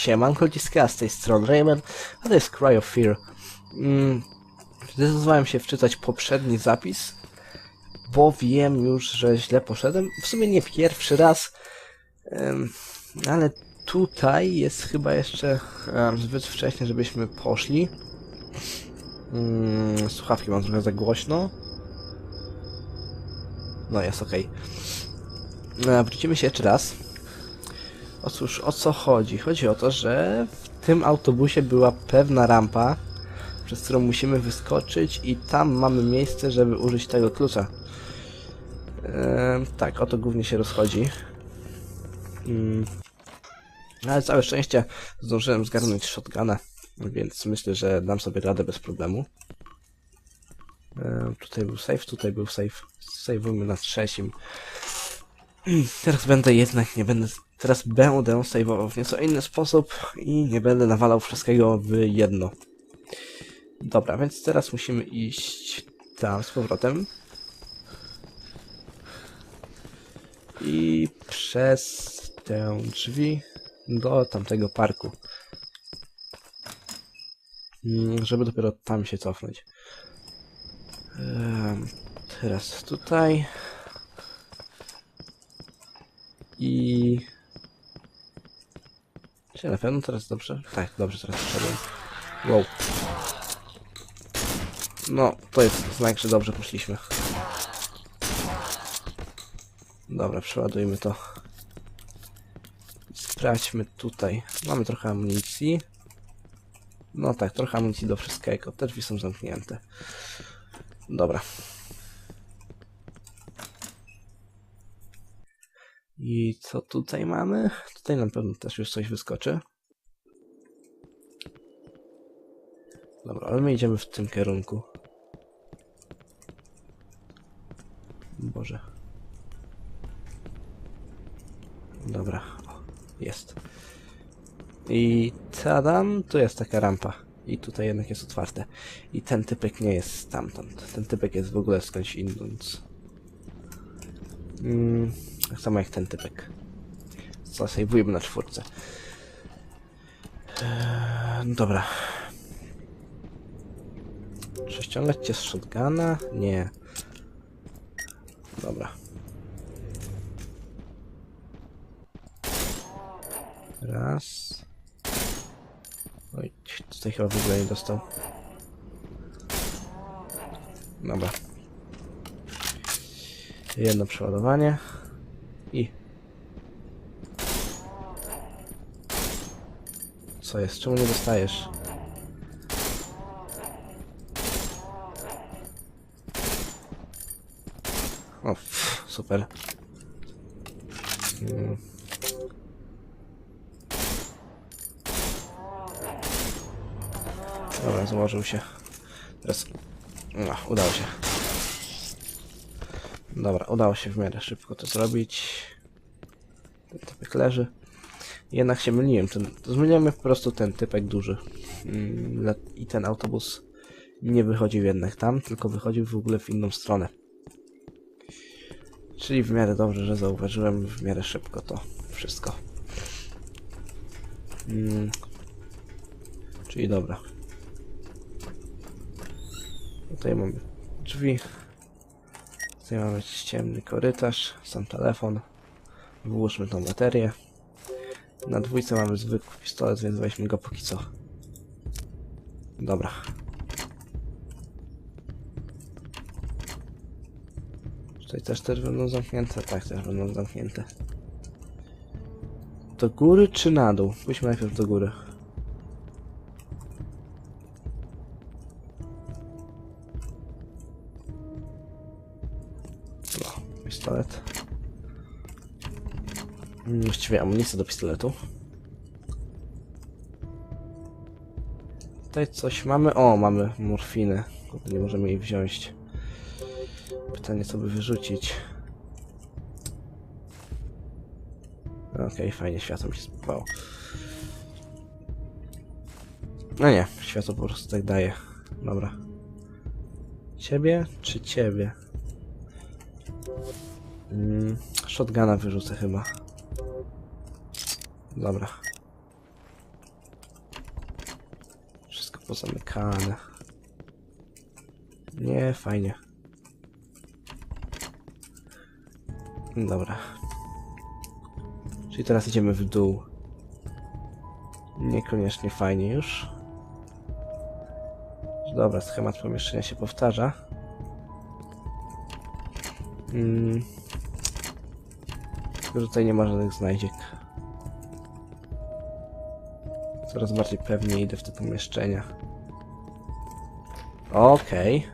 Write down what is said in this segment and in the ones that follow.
Siemanko Dziska, z tej strony Raymond, a to jest Cry of Fear. Mm, zdecydowałem się wczytać poprzedni zapis, bo wiem już, że źle poszedłem. W sumie nie pierwszy raz, em, ale tutaj jest chyba jeszcze em, zbyt wcześnie, żebyśmy poszli. Mm, słuchawki mam trochę za głośno. No jest ok. Wrócimy się jeszcze raz. Otóż o co chodzi? Chodzi o to, że w tym autobusie była pewna rampa, przez którą musimy wyskoczyć i tam mamy miejsce, żeby użyć tego klucza. Ehm, tak, o to głównie się rozchodzi. Mm. Ale całe szczęście zdążyłem zgarnąć shotguna, więc myślę, że dam sobie radę bez problemu. Ehm, tutaj był safe, tutaj był safe. Save'ujmy na trzecim. Teraz będę jednak, nie będę, teraz będę save'ował w nieco inny sposób i nie będę nawalał wszystkiego w jedno. Dobra, więc teraz musimy iść tam z powrotem. I przez tę drzwi do tamtego parku. Mm, Żeby dopiero tam się cofnąć. Teraz tutaj. I... Na pewno teraz dobrze? Tak, dobrze teraz wszedłem. Wow. No, to jest znak, że dobrze poszliśmy. Dobra, przeładujmy to. Sprawdźmy tutaj. Mamy trochę amunicji. No tak, trochę amunicji do wszystkiego. Te drzwi są zamknięte. Dobra. I co tutaj mamy? Tutaj na pewno też już coś wyskoczy. Dobra, ale my idziemy w tym kierunku. Boże. Dobra, o, jest. I tadam, tu jest taka rampa. I tutaj jednak jest otwarte. I ten typek nie jest stamtąd. Ten typek jest w ogóle skądś inąc. Mm, tak samo jak ten typek. Zasejwujemy na czwórce. Eee, dobra. Czy ściągać cię z shotguna? Nie. Dobra. Raz. Oj, tutaj chyba w ogóle nie dostał. Dobra. Jedno przeładowanie. I. Co jest? Czemu nie dostajesz? O, pff, super. Mm. Dobra, złożył się. Teraz... No, udało się. Dobra, udało się w miarę szybko to zrobić. Ten typek leży. Jednak się myliłem. Ten, zmieniamy po prostu ten typek duży. Mm, I ten autobus nie wychodził jednak tam, tylko wychodził w ogóle w inną stronę. Czyli w miarę dobrze, że zauważyłem w miarę szybko to wszystko. Mm. Czyli dobra. Tutaj mamy drzwi. Tutaj mamy ciemny korytarz, sam telefon. Włóżmy tą baterię. Na dwójce mamy zwykły pistolet, więc weźmy go póki co. Dobra. Tutaj też też będą zamknięte? Tak, też będą zamknięte. Do góry czy na dół? Pójdźmy najpierw do góry. Pistolet. Mm, Właściwie amunicję do pistoletu. Tutaj coś mamy. O, mamy morfinę. Nie możemy jej wziąć. Pytanie, co by wyrzucić. Okej, fajnie, światło mi się spodobało. No nie, światło po prostu tak daje. Dobra. Ciebie czy ciebie? Mm, shotguna wyrzucę chyba. Dobra. pozamykane. Nie, fajnie. Dobra. Czyli teraz idziemy w dół. Niekoniecznie fajnie już. Dobra, schemat pomieszczenia się powtarza. Mm. Tylko, że tutaj nie ma żadnych znajdziek. Coraz bardziej pewnie idę w te pomieszczenia. Okej.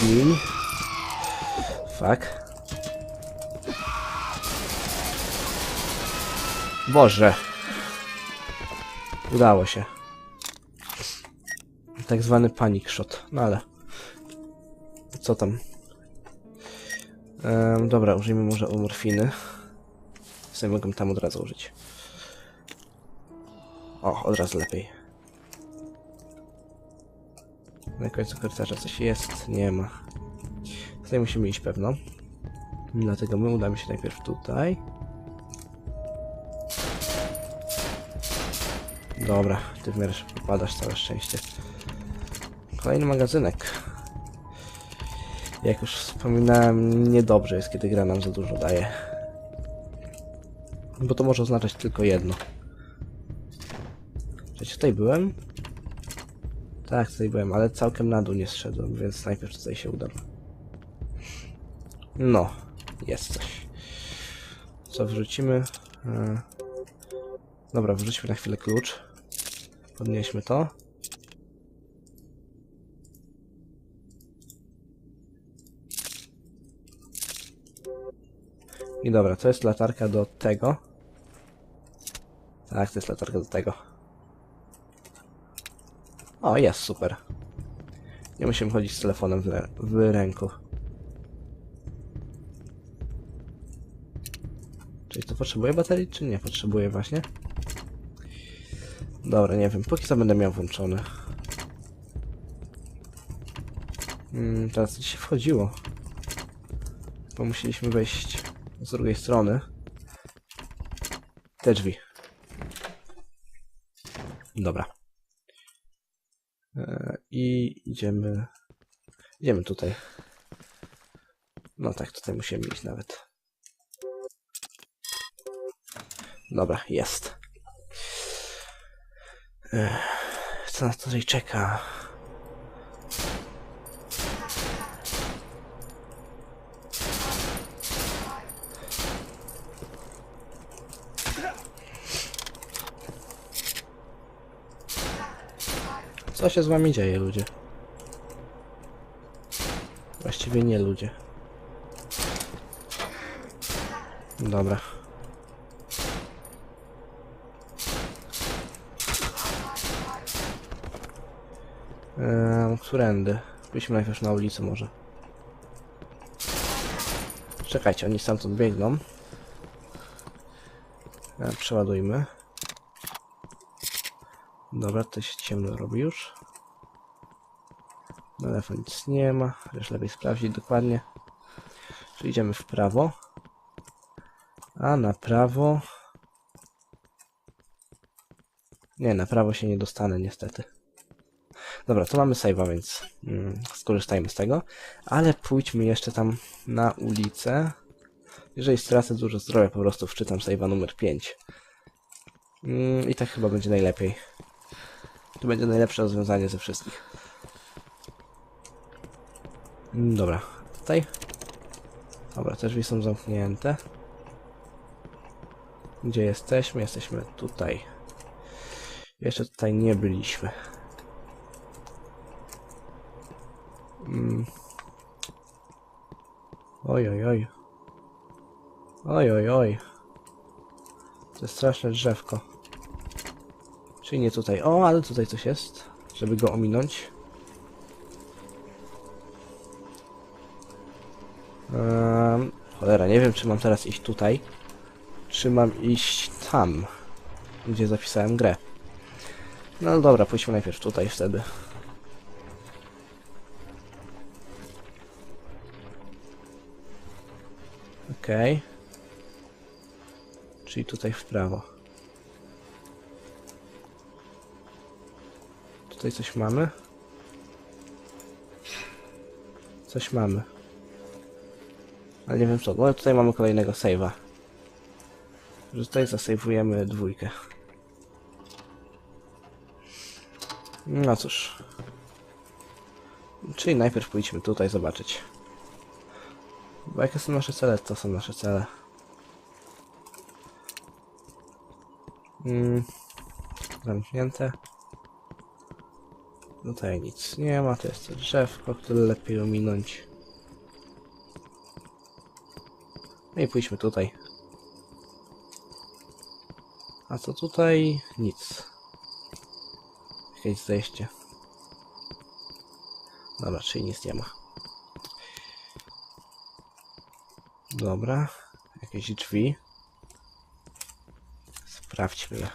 Gin. Fuck. Boże. Udało się. Tak zwany panic shot. No ale... Co tam? Em, dobra, użyjmy może morfiny. Sobie mogę tam od razu użyć. O, od razu lepiej. Na końcu korytarza coś jest? Nie ma. Tutaj musimy iść pewno. Dlatego my udamy się najpierw tutaj. Dobra, ty w miarę padasz, całe szczęście. Kolejny magazynek. Jak już wspominałem, niedobrze jest, kiedy gra nam za dużo daje. Bo to może oznaczać tylko jedno. Czy tutaj byłem? Tak, tutaj byłem, ale całkiem na dół nie zszedłem, więc najpierw tutaj się udam. No, jest coś. Co wrzucimy? E, Dobra, wrzućmy na chwilę klucz. Podnieśmy to. I dobra, to jest latarka do tego. Tak, to jest latarka do tego. O, jest, super. Nie musimy chodzić z telefonem w, w ręku. Czyli to potrzebuje baterii, czy nie potrzebuje właśnie? Dobra, nie wiem. Póki co będę miał włączony. Mm, teraz gdzie się wchodziło? Bo musieliśmy wejść z drugiej strony. Te drzwi. Dobra. E, I idziemy... Idziemy tutaj. No tak, tutaj musimy iść nawet. Dobra, jest. Ech, Co nas tutaj czeka? Co się z wami dzieje, ludzie? Właściwie nie ludzie. Dobra. Eee, którędy? Pójdźmy najpierw na ulicę może. Czekajcie, oni stamtąd biegną. E, przeładujmy. Dobra, to się ciemno robi już. Na lewo nic nie ma, chociaż lepiej sprawdzić dokładnie. Czyli idziemy w prawo. A na prawo... Nie, na prawo się nie dostanę niestety. Dobra, to mamy save'a, więc mm, skorzystajmy z tego. Ale pójdźmy jeszcze tam na ulicę. Jeżeli stracę dużo zdrowia, po prostu wczytam save'a numer 5. Mm, I tak chyba będzie najlepiej. To będzie najlepsze rozwiązanie ze wszystkich. Mm, Dobra, tutaj. Dobra, te drzwi są zamknięte. Gdzie jesteśmy? Jesteśmy tutaj. Jeszcze tutaj nie byliśmy. Mm. Oj, oj, oj. Oj, oj, oj. To jest straszne drzewko. Czyli nie tutaj. O, ale tutaj coś jest, żeby go ominąć. Um, cholera, nie wiem, czy mam teraz iść tutaj, czy mam iść tam, gdzie zapisałem grę. No dobra, pójdźmy najpierw tutaj wtedy. Okej. Czyli tutaj w prawo. Tutaj coś mamy? Coś mamy. Ale nie wiem co. No tutaj mamy kolejnego save'a. Że tutaj zasejwujemy dwójkę. No cóż. Czyli najpierw pójdźmy tutaj zobaczyć. Bo jakie są nasze cele, to są nasze cele. Mm, zamknięte. Tutaj nic nie ma, to jest to drzewko, które lepiej ominąć. No i pójdźmy tutaj. A co tutaj? Nic. Jakieś zejście. Dobra, czyli nic nie ma. Dobra. Jakieś drzwi. Sprawdźmy je.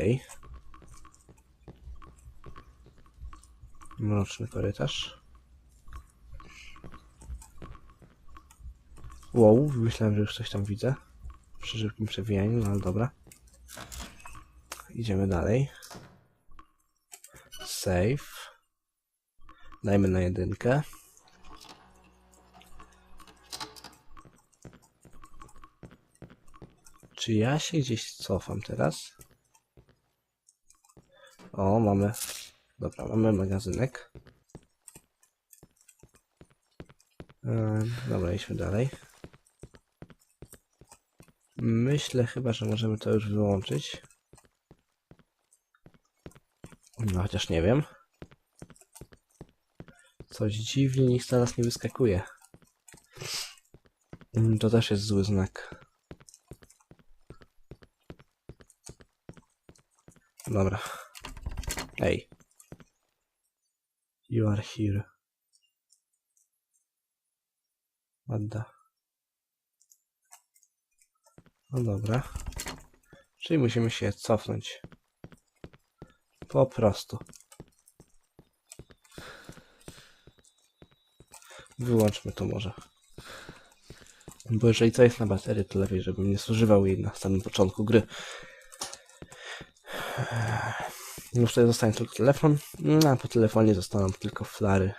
Okej. Mroczny korytarz. Wow, myślałem, że już coś tam widzę. Przy szybkim przewijaniu, no ale dobra. Idziemy dalej. Save. Dajmy na jedynkę. Czy ja się gdzieś cofam teraz? O, mamy. Dobra, mamy magazynek. Dobra, idźmy dalej. Myślę chyba, że możemy to już wyłączyć. No, chociaż nie wiem. Coś dziwnie nic teraz nie wyskakuje. Mm, To też jest zły znak. Dobra. Ej. You are here. Ładda. No dobra. Czyli musimy się cofnąć. Po prostu. Wyłączmy to może. Bo jeżeli co jest na baterii, to lepiej, żebym nie zużywał jej na samym początku gry. Już tutaj zostanie tylko telefon. No, a po telefonie zostaną tylko flary.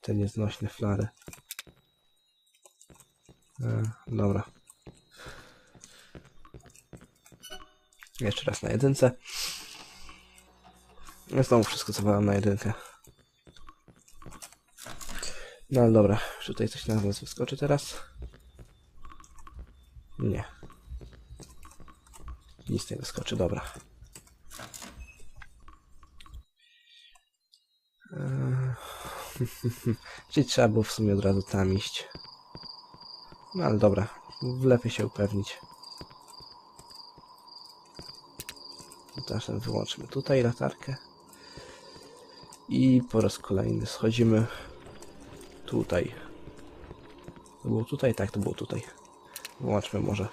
Te nieznośne flary. E, dobra. Jeszcze raz na jedynce. No Znowu wszystko mam na jedynkę. No ale dobra, czy tutaj coś na nas wyskoczy teraz? Nie. Nic nie wyskoczy, dobra. Eee, Czyli trzeba było w sumie od razu tam iść. No ale dobra, lepiej się upewnić. Teraz wyłączmy tutaj latarkę. I po raz kolejny schodzimy tutaj. To było tutaj? Tak, to było tutaj. Wyłączmy może.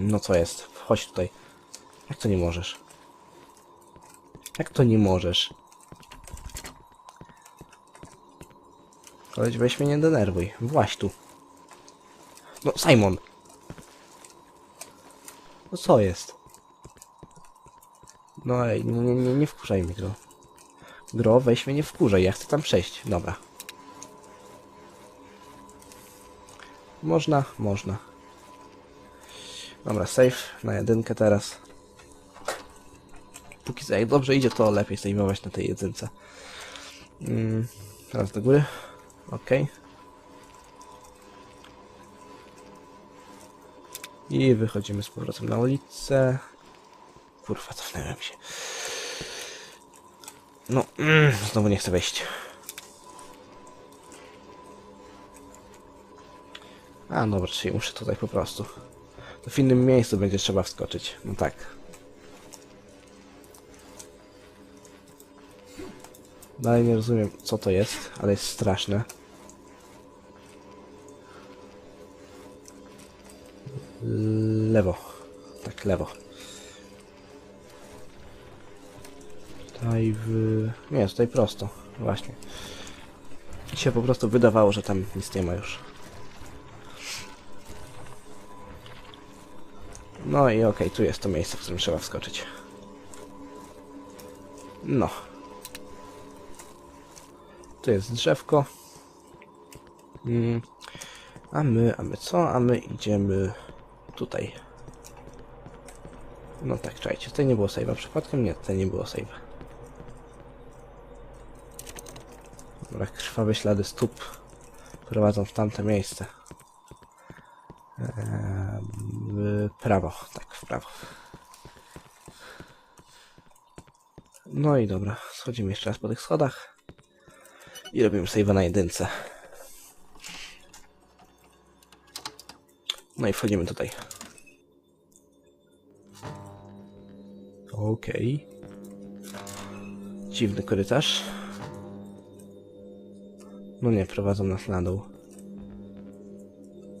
No co jest? Chodź tutaj. Jak to nie możesz? Jak to nie możesz? Koleś, weź mnie nie denerwuj. Właś tu. No, Simon! No co jest? No ej, nie, nie, nie, nie wkurzaj mnie, gro. Gro, weź mnie nie wkurzaj, ja chcę tam przejść. Dobra. Można? Można. Dobra, save na jedynkę teraz. Póki co, jak dobrze idzie, to lepiej saveować na tej jedynce. Mm, teraz do góry. Ok. I wychodzimy z powrotem na ulicę. Kurwa, cofnąłem się. No, mm, znowu nie chcę wejść. A, dobra, czyli muszę tutaj po prostu. To w innym miejscu będzie trzeba wskoczyć. No tak. Dalej nie rozumiem, co to jest, ale jest straszne. Lewo. Tak, lewo. Tutaj w... Nie, tutaj prosto. Właśnie. Mi się po prostu wydawało, że tam nic nie ma już. No i okej, tu jest to miejsce, w którym trzeba wskoczyć. No. Tu jest drzewko. Mm. A my, a my co? A my idziemy tutaj. No tak, czekajcie, tutaj nie było save'a przypadkiem? Nie, tutaj nie było save'a. Dobra, krwawe ślady stóp prowadzą w tamte miejsce. Eee, prawo, tak, w prawo. No i dobra, schodzimy jeszcze raz po tych schodach i robimy save'a na jedynce. No i wchodzimy tutaj. Okej. Dziwny korytarz. No nie, prowadzą nas na dół.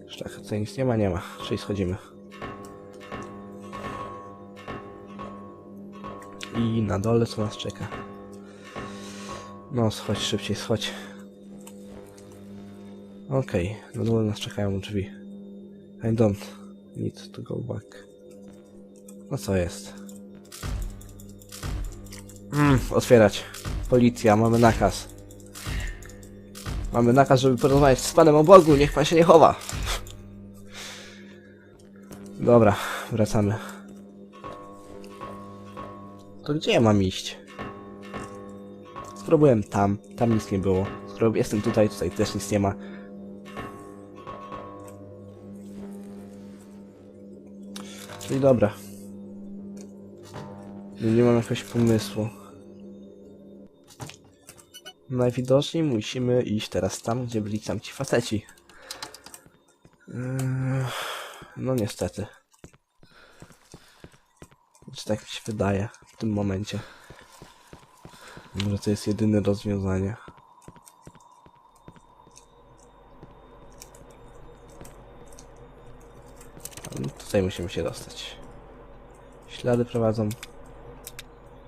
Szlak, tutaj nic nie ma, nie ma. Czyli schodzimy. I na dole co nas czeka? No, schodź szybciej, schodź. Okej, na dole nas czekają drzwi. I don't need to go back. No co jest? Mm, otwierać. Policja, mamy nakaz. Mamy nakaz, żeby porozmawiać z panem o Bogu, niech pan się nie chowa. Dobra, wracamy. To gdzie ja mam iść? Skoro tam, tam nic nie było. Jestem tutaj, tutaj też nic nie ma. Czyli dobra. Nie, nie mam jakiegoś pomysłu. Najwidoczniej musimy iść teraz tam, gdzie byli tamci faceci. Yy, No niestety. Tak mi się wydaje w tym momencie. Może to jest jedyne rozwiązanie. No, Tutaj musimy się dostać. Ślady prowadzą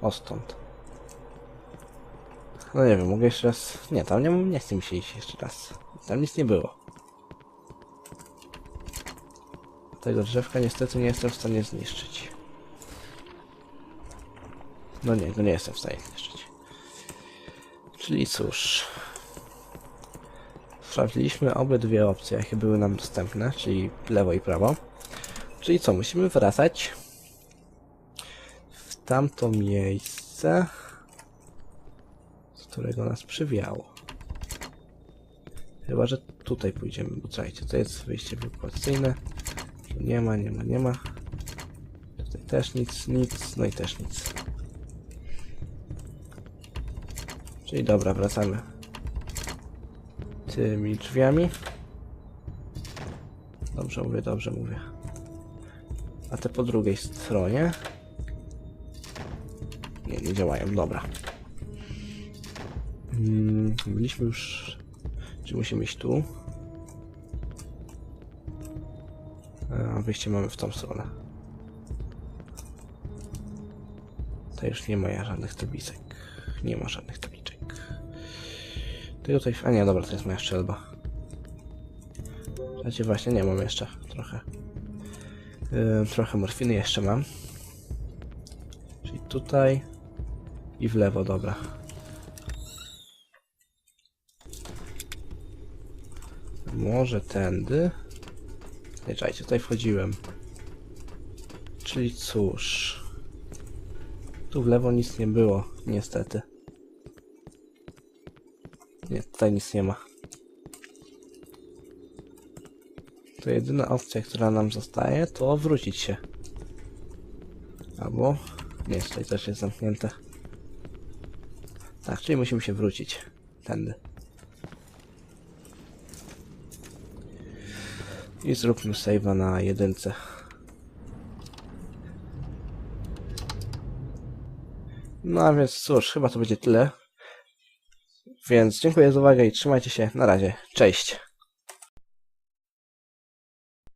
o stąd. No nie wiem, mogę jeszcze raz... Nie, tam nie, nie chcę mi się iść jeszcze raz. Tam nic nie było. Tego drzewka niestety nie jestem w stanie zniszczyć. No nie, go nie jestem w stanie zniszczyć. Czyli cóż... Sprawdziliśmy obydwie opcje, jakie były nam dostępne, czyli lewo i prawo. Czyli co, musimy wracać w tamto miejsce, z którego nas przywiało. Chyba, że tutaj pójdziemy, bo czekajcie, to jest wyjście ewakuacyjne. Tu nie ma, nie ma, nie ma. Tutaj też nic, nic, no i też nic. Czyli dobra, wracamy tymi drzwiami. Dobrze mówię, dobrze mówię. A te po drugiej stronie. Nie, nie działają, dobra. Mm, byliśmy już. Czy musimy iść tu? A wyjście mamy w tą stronę. To już nie ma żadnych tabliczek. Nie ma żadnych tabliczek. Ty tutaj. A nie, dobra, to jest moja szczelba. Znaczy właśnie nie mam jeszcze trochę. Yy, trochę morfiny jeszcze mam. Czyli tutaj i w lewo, dobra. Może tędy? Nie, czekajcie, tutaj wchodziłem. Czyli cóż... Tu w lewo nic nie było, niestety. Nie, tutaj nic nie ma. To jedyna opcja, która nam zostaje, to wrócić się. Albo... Nie, tutaj też jest zamknięte. Tak, czyli musimy się wrócić. Tędy. I zróbmy save'a na jedynce. No a więc cóż, chyba to będzie tyle. Więc dziękuję za uwagę i trzymajcie się. Na razie. Cześć.